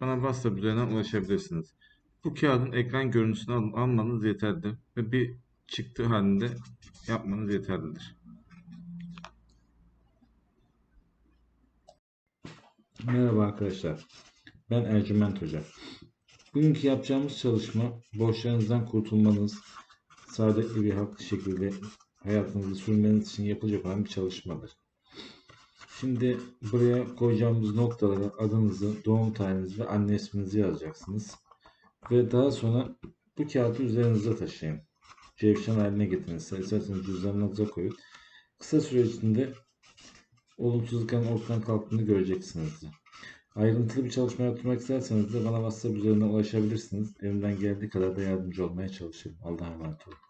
bana WhatsApp üzerinden ulaşabilirsiniz. Bu kağıdın ekran görüntüsünü al- almanız yeterlidir ve bir çıktı halinde yapmanız yeterlidir. Merhaba arkadaşlar. Ben Ercüment Hoca. Bugünkü yapacağımız çalışma borçlarınızdan kurtulmanız, saadetli bir haklı şekilde hayatınızı sürmeniz için yapılacak olan bir çalışmadır. Şimdi buraya koyacağımız noktalara adınızı, doğum tarihinizi ve anne isminizi yazacaksınız. Ve daha sonra bu kağıdı üzerinize taşıyın. Cevşen haline getirin. İsterseniz cüzdanınıza koyun. Kısa süre içinde olumsuzlukların ortadan kalktığını göreceksinizdir. Ayrıntılı bir çalışma yaptırmak isterseniz de bana WhatsApp üzerinden ulaşabilirsiniz. Elimden geldiği kadar da yardımcı olmaya çalışırım. Allah'a emanet olun.